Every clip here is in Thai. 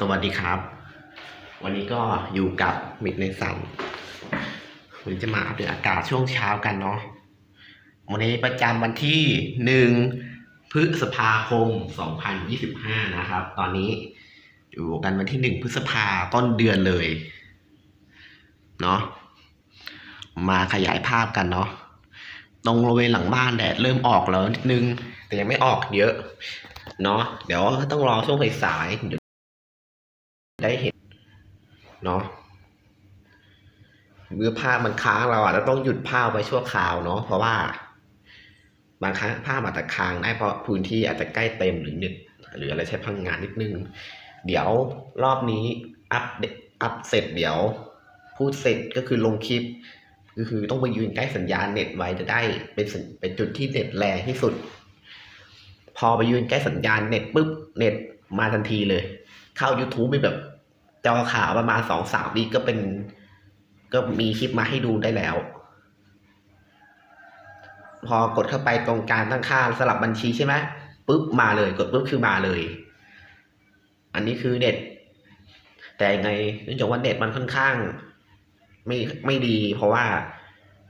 สวัสดีครับ วันนี้ก็อยู่กับมิดในสันวันนี้จะมาอัปเดตอากาศช่วงเช้ากันเนาะวันนี้ประจำวันที่หนึ่งพฤษภาคม 2025 นะครับ ตอนนี้อยู่กันวันที่หนึ่งพฤษภาต้นเดือนเลยเนาะมาขยายภาพกันเนาะตรงบริเวณหลังบ้านแดดเริ่มออกแล้วนิดนึง แต่ยังไม่ออกเยอะเนาะเดี๋ยวต้องรอช่วงสายๆเดี๋ย ได้เห็นเนาะมื่อภามันค้างเราอาจจะต้องหยุดภาไว้ชั่วคราวเนาะเพราะว่า บางครั้งภาอาจจะค้างได้เพราะพื้นที่อาจจะใกล้เต็มหรือเน็ตหรืออะไรใช้พลังงานนิดนึง เดี๋ยวรอบนี้อัพเดตอัพเสร็จเดี๋ยวพูดเสร็จก็คือลงคลิปก็คือต้องไปยืนใกล้สัญญาณเน็ตไว้จะได้เป็นเป็นจุดที่เน็ตแรงที่สุด พอไปยืนใกล้สัญญาณเน็ตปุ๊บเน็ตมาทันทีเลย เข้า YouTube มีแบบจอขาวประมาณสองสามวิก็เป็น ก็มีคลิปมาให้ดูได้แล้ว พอกดเข้าไปตรงการตั้งค่าสลับบัญชีใช่ไหมปุ๊บมาเลย กดปุ๊บคือมาเลย อันนี้คือเน็ต แต่ไงเนื่องจากว่าเน็ตมันค่อนข้าง ไม่ไม่ดี เพราะว่า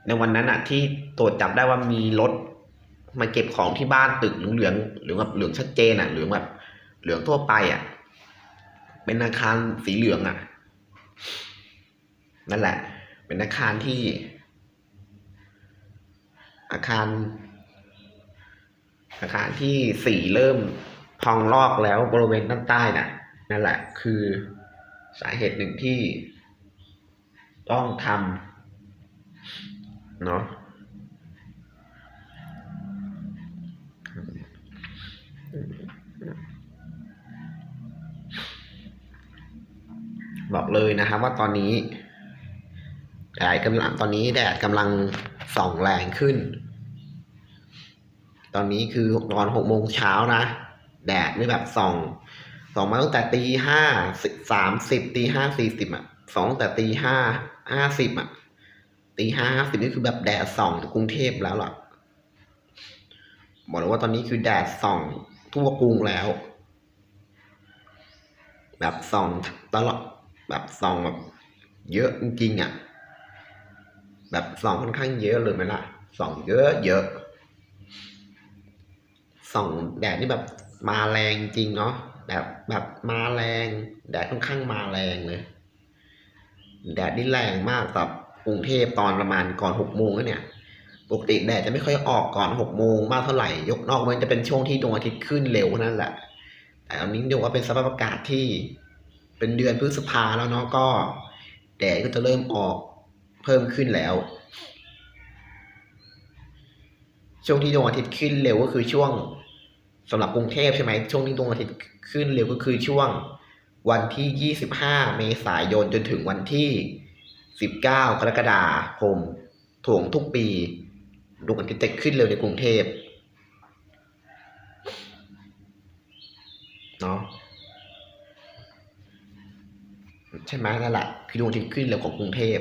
ในวันนั้นอะที่ตรวจจับได้ว่ามีรถมาเก็บของที่บ้านตึกเหลืองๆหรือแบบเหลืองชัดเจนอะเหลืองแบบเหลืองทั่วไปอะ เป็นอาคารสีเหลืองอะนั่นแหละ เป็นอาคารที่ อาคาร อาคารที่สีเริ่มพองลอกแล้วบริเวณด้านใต้น่ะ นั่นแหละ คือสาเหตุหนึ่งที่ต้องทำเนาะ บอกเลยนะครับว่าตอนนี้แดดกำลังตอนนี้แดดกำลังส่องแรงขึ้น ตอนนี้คือตอนหกโมงเช้านะ แดดไม่แบบส่องส่องมาตั้งแต่ตีห้าสามสิบตีห้าสี่สิบอะสองแต่ตีห้าห้าสิบอะตีห้าห้าสิบนี่คือแบบแดดส่องกรุงเทพแล้วล่ะบอกเลยว่าตอนนี้คือแดดส่องทั่วกรุงแล้ว แบบส่องตลอด แบบส่องแบบเยอะจริงๆอะ แบบส่องค่อนข้างเยอะเลยไหมล่ะส่องเยอะเยอะส่องแดดนี่แบบมาแรงจริงเนาะแบบแบบมาแรงแดดค่อนข้างมาแรงเลยแดดนี่แรงมากสำหรับกรุงเทพตอนประมาณก่อนหกโมงเนี่ยปกติแดดจะไม่ค่อยออกก่อนหกโมงมากเท่าไหร่ ยกนอกมันจะเป็นช่วงที่ดวงอาทิตย์ขึ้นเร็วนั่นแหละแต่อันนี้เรียกว่าเป็นสภาพอากาศที่ เป็นเดือนพฤษภาแล้วเนาะก็ แดดก็จะเริ่มออกเพิ่มขึ้นแล้ว ช่วงที่ดวงอาทิตย์ขึ้นเร็วก็คือช่วงสำหรับกรุงเทพใช่ไหมช่วงที่ดวงอาทิตย์ขึ้นเร็วก็คือช่วง วันที่ 25 เมษายนจนถึงวันที่ 19 กรกฎาคมถ่วงทุกปีดวงอาทิตย์จะขึ้นเร็วในกรุงเทพเนาะ ใช่ไหมนั่นแหละคือดวงอาทิตย์ขึ้นเร็วของกรุงเทพ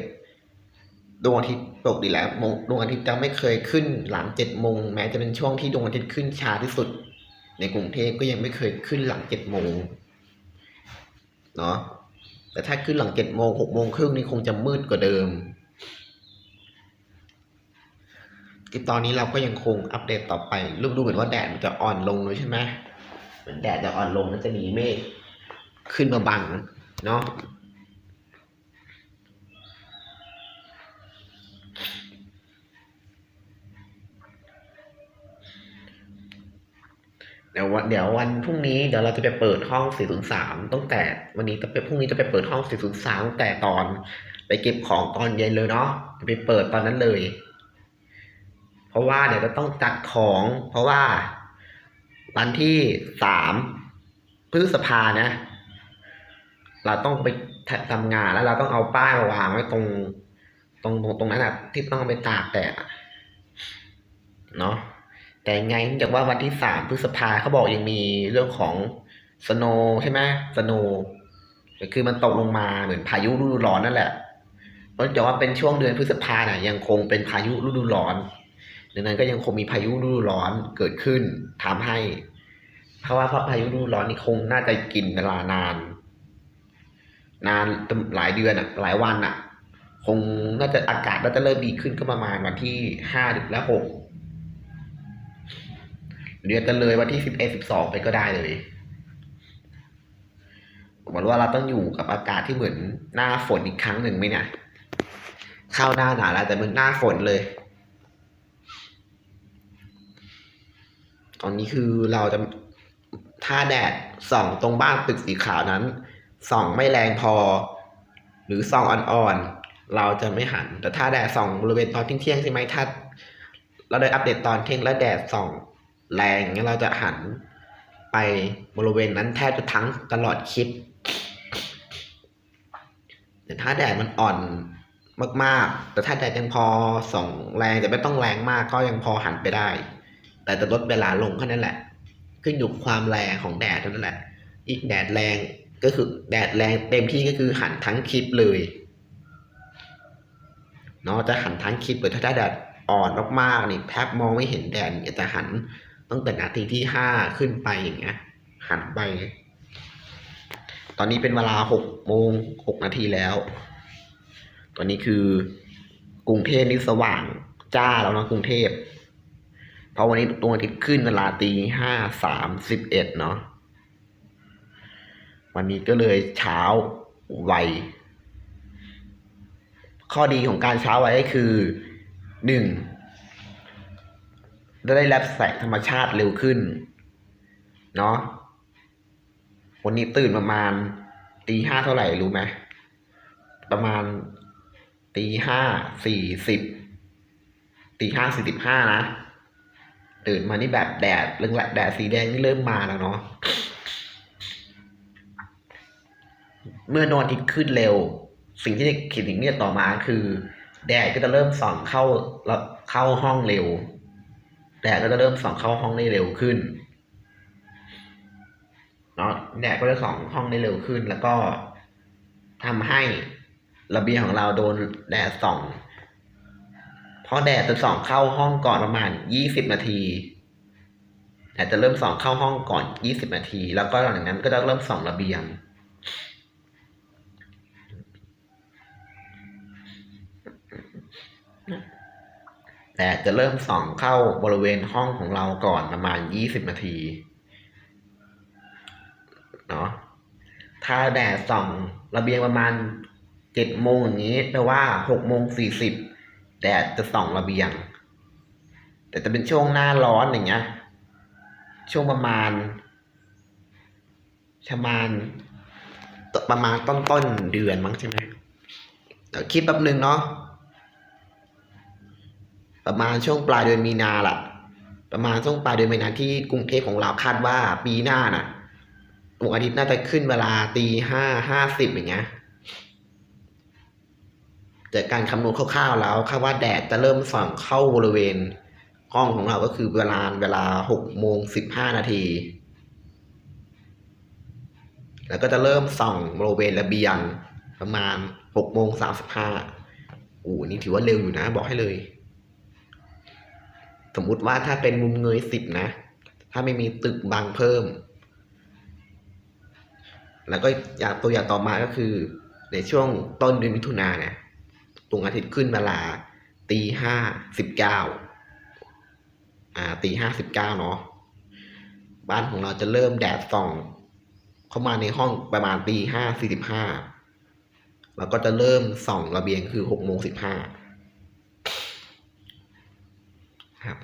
ดวงอาทิตย์ปกติแล้วดวงอาทิตย์จะไม่เคยขึ้นหลังเจ็ดโมงแม้จะเป็นช่วงที่ดวงอาทิตย์ขึ้นช้าที่สุด ในกรุงเทพก็ยังไม่เคยขึ้นหลังเจ็ดโมงเนาะแต่ถ้าขึ้นหลังเจ็ดโมงหกโมงครึ่งนี่คงจะมืดกว่าเดิมที่ตอนนี้เราก็ยังคงอัปเดตต่อไปรูปดูเหมือนว่าแดดมันจะอ่อนลงเลยใช่ไหมเหมือนแดดจะอ่อนลงแล้วจะมีเมฆขึ้นมาบังเนาะ เดี๋ยววันเดี๋ยววันพรุ่งนี้เดี๋ยวเราจะไปเปิดห้อง 403 ตั้งแต่วันนี้จะไปพรุ่งนี้จะไปเปิดห้อง 403ตั้งแต่ตอน ไปเก็บของตอนเย็นเลยเนาะจะไปเปิดตอนนั้นเลย เพราะว่าเดี๋ยวจะต้องจัดของ เพราะว่า วันที่สามพฤษภานะ เราต้องไปทำงานแล้วเราต้องเอาป้ายมาวางไว้ตรง ตรงตรงตรงนั้นอะที่ต้องไปตากแดดเนาะ แต่ไงเนื่องจากว่าวันที่สามพฤษภาเขาบอกยังมีเรื่องของสโนใช่ไหมสโนคือมันตกลงมาเหมือนพายุฤดูร้อนนั่นแหละเพราะจากว่าเป็นช่วงเดือนพฤษภาน่ะยังคงเป็นพายุฤดูร้อนดังนั้นก็ยังคงมีพายุฤดูร้อนเกิดขึ้นทำให้ เพราะว่าเพราะพายุฤดูร้อนนี่คงน่าจะกินเวลานาน นานหลายเดือนอะหลายวันอะ คงน่าจะอากาศน่าจะเริ่มดีขึ้นก็ประมาณวันที่ห้าและหก เดือนกันเลยวันที่สิบเอ็ดสิบสองไปก็ได้เลยหวังว่าเราต้องอยู่กับอากาศที่เหมือนหน้าฝนอีกครั้งหนึ่งไหมเนี่ยเข้าหน้าหนาวแล้วแต่เป็นหน้าฝนเลย ตอนนี้คือเราจะถ้าแดดส่องตรงบ้านตึกสีขาวนั้น ส่องไม่แรงพอ หรือส่องอ่อนๆ เราจะไม่หัน แต่ถ้าแดดส่องบริเวณตอนเที่ยงใช่ไหมถ้า เราได้อัปเดตตอนเที่ยงแล้วแดดส่อง แรงงั้เราจะหันไปบริเวณนั้นแทบจะทั้งตลอดคลิป แต่ถ้าแดดมันอ่อนมากๆ แต่ถ้าแดดยังพอส่องแรงแต่ไม่ต้องแรงมากก็ยังพอหันไปได้ แต่จะลดเวลาลงแค่นั้นแหละ ขึ้นอยู่ความแรงของแดดเท่านั้นแหละ อีกแดดแรงก็คือแดดแรงเต็มที่ก็คือหันทั้งคลิปเลยเนาะจะหันทั้งคลิปเลยถ้าแดดอ่อนมากๆนี่แทบมองไม่เห็นแดดจะหัน ตั้งแต่นาทีที่ห้าขึ้นไปอย่างเงี้ยหันไป ตอนนี้เป็นเวลาหกโมงหกนาทีแล้ว ตอนนี้คือกรุงเทพนี่สว่างจ้าแล้วนะกรุงเทพเพราะวันนี้ดวงอาทิตย์ขึ้นเวลาตีห้าสามสิบเอ็ดเนาะวันนี้ก็เลยเช้าไว ข้อดีของการเช้าไวก็คือหนึ่ง ได้รับแสงธรรมชาติเร็วขึ้น เนาะวันนี้ตื่นประมาณตีห้าเท่าไหร่รู้ไหมประมาณตีห้าสี่สิบตีห้าสี่สิบห้านะ ตื่นมานี่แบบแดดเรื่องแดดสีแดงนี่เริ่มมาแล้วเนาะเมื่อนอนทิศขึ้นเร็ว สิ่งที่คิดถึงเนี่ยต่อมาคือ แดดก็จะเริ่มส่องเข้าเข้าห้องเร็ว แดดก็จะเริ่มส่องเข้าห้องได้เร็วขึ้นเนาะแดดก็จะส่องห้องได้เร็วขึ้น แล้วก็ทำให้ระเบียงของเราโดนแดดส่องเพราะแดดจะส่องเข้าห้องก่อนประมาณยี่สิบนาทีแดดจะเริ่มส่องเข้าห้องก่อนยี่สิบนาที แล้วก็หลังจากนั้นก็จะเริ่มส่องระเบียง แดดจะเริ่มส่องเข้าบริเวณห้องของเราก่อนประมาณยี่สิบนาทีเนาะถ้าแดดส่องระเบียงประมาณเจ็ดโมงอย่างนี้แปลว่าหกโมงสี่สิบแดดจะส่องระเบียง แต่จะเป็นช่วงหน้าร้อนอย่างเงี้ย ช่วงประมาณประมาณประมาณต้นต้นเดือนมั้งใช่ไหมเดี๋ยวคิดแป๊บนึงเนาะ ประมาณช่วงปลายเดือนมีนาล่ะ ประมาณช่วงปลายเดือนมีนาที่กรุงเทพของเราคาดว่าปีหน้าน่ะดวงอาทิตย์น่าจะขึ้นเวลาตีห้าห้าสิบอย่างเงี้ยจากการคำนวณคร่าวๆแล้วคาดว่าแดดจะเริ่มส่องเข้าบริเวณห้องของเราก็คือเวลาเวลาหกโมงสิบห้านาทีแล้วก็จะเริ่มส่องบริเวณระเบียงประมาณหกโมงสามสิบห้าโอ้นี่ถือว่าเร็วอยู่นะ บอกให้เลย สมมุติว่าถ้าเป็นมุมเงยสิบนะ ถ้าไม่มีตึกบังเพิ่ม แล้วก็อย่างตัวอย่างต่อมาก็คือ ในช่วงต้นเดือนมิถุนาเนี่ยดวงอาทิตย์ขึ้นเวลาตีห้าสิบเก้าอ่าตีห้าสิบเก้าเนาะบ้านของเราจะเริ่มแดดส่อง เข้ามาในห้องประมาณตีห้าสี่สิบห้าแล้วก็จะเริ่มส่องระเบียงคือหกโมงสิบห้าครับ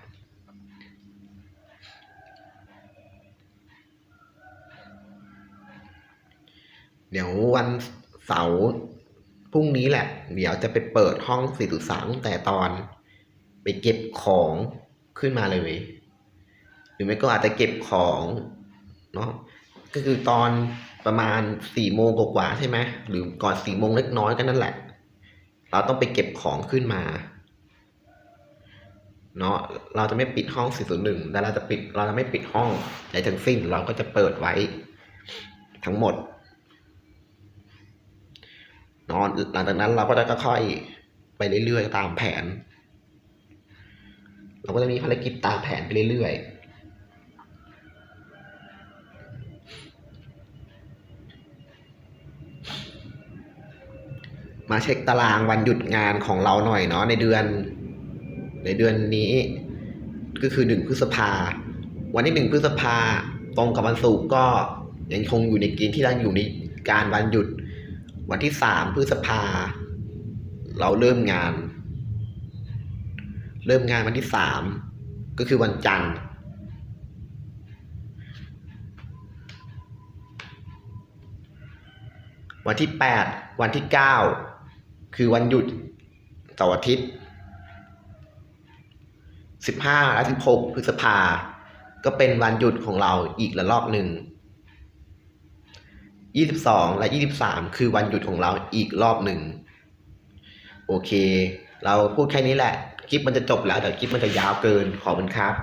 เดี๋ยววันเสาร์พรุ่งนี้แหละ เดี๋ยวจะไปเปิดห้อง4.3ตั้งแต่ตอน ไปเก็บของขึ้นมาเลย หรือไม่ก็อาจจะเก็บของเนาะก็คือตอนประมาณสี่โมงกว่าใช่ไหมหรือก่อนสี่โมงเล็กน้อยก็นั่นแหละ เราต้องไปเก็บของขึ้นมาเนาะเราจะไม่ปิดห้อง 401 แต่เราจะปิด เราจะไม่ปิดห้องใดทั้งสิ้น เราก็จะเปิดไว้ทั้งหมด นาะหลังจากนั้นเราก็จะค่อยๆไปเรื่อยๆตามแผน เราก็จะมีภารกิจตามแผนไปเรื่อยๆมาเช็คตารางวันหยุดงานของเราหน่อยเนาะในเดือน ในเดือนนี้ ก็คือหนึ่งพฤษภา วันที่หนึ่งพฤษภาตรงกับวันศุกร์ก็ยังคงอยู่ในกณฑ์ที่ยังอยู่ในการวันหยุด วันที่สามพฤษภา เราเริ่มงาน เริ่มงานวันที่สามก็คือวันจันทร์วันที่แปดวันที่เก้าคือวันหยุดเสาร์อาทิตย์สิบห้าและสิบหกพฤษภา ก็เป็นวันหยุดของเราอีกระลอกหนึ่ง ยี่สิบสองและยี่สิบสามคือวันหยุดของเราอีกรอบหนึ่ง โอเค เราพูดแค่นี้แหละ คลิปมันจะจบแล้วแต่คลิปมันจะยาวเกินขอบคุณครับ